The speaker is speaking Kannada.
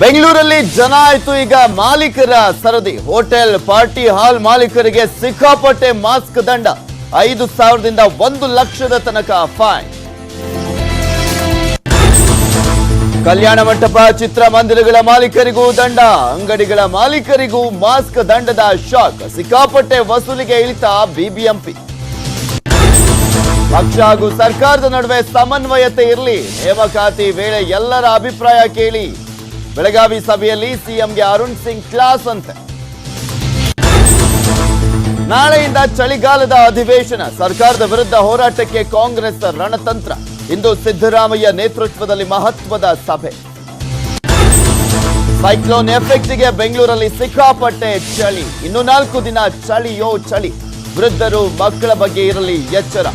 ಬೆಂಗಳೂರಲ್ಲಿ ಜನ ಆಯ್ತು. ಈಗ ಮಾಲೀಕರ ಸರದಿ. ಹೋಟೆಲ್, ಪಾರ್ಟಿ ಹಾಲ್ ಮಾಲೀಕರಿಗೆ ಸಿಕ್ಕಾಪಟ್ಟೆ ಮಾಸ್ಕ್ ದಂಡ. ಐದು ಸಾವಿರದಿಂದ ಒಂದು ಲಕ್ಷದ ತನಕ ಫೈನ್. ಕಲ್ಯಾಣ ಮಂಟಪ ಚಿತ್ರಮಂದಿರಗಳ ಮಾಲೀಕರಿಗೂ ದಂಡ. ಅಂಗಡಿಗಳ ಮಾಲೀಕರಿಗೂ ಮಾಸ್ಕ್ ದಂಡದ ಶಾಕ್. ಸಿಕ್ಕಾಪಟ್ಟೆ ವಸೂಲಿಗೆ ಇಳಿತ ಬಿಬಿಎಂಪಿ. ಪಕ್ಷ ಹಾಗೂ ಸರ್ಕಾರದ ನಡುವೆ ಸಮನ್ವಯತೆ ಇರಲಿ. ನೇಮಕಾತಿ ವೇಳೆ ಎಲ್ಲರ ಅಭಿಪ್ರಾಯ ಕೇಳಿ. ಬೆಳಗಾವಿ ಸಭೆಯಲ್ಲಿ ಸಿಎಂಗೆ ಅರುಣ್ ಸಿಂಗ್ ಕ್ಲಾಸ್ ಅಂತೆ. ನಾಳೆಯಿಂದ ಚಳಿಗಾಲದ ಅಧಿವೇಶನ, ಸರ್ಕಾರದ ವಿರುದ್ಧ ಹೋರಾಟಕ್ಕೆ ಕಾಂಗ್ರೆಸ್ ರಣತಂತ್ರ, ಇಂದು ಸಿದ್ದರಾಮಯ್ಯ ನೇತೃತ್ವದಲ್ಲಿ ಮಹತ್ವದ ಸಭೆ. ಸೈಕ್ಲೋನ್ ಎಫೆಕ್ಟ್ಗೆ ಬೆಂಗಳೂರಲ್ಲಿ ಸಿಕ್ಕಾಪಟ್ಟೆ ಚಳಿ, ಇನ್ನು ನಾಲ್ಕು ದಿನ ಚಳಿಯೋ ಚಳಿ, ವೃದ್ಧರು ಮಕ್ಕಳ ಬಗ್ಗೆ ಇರಲಿ ಎಚ್ಚರ.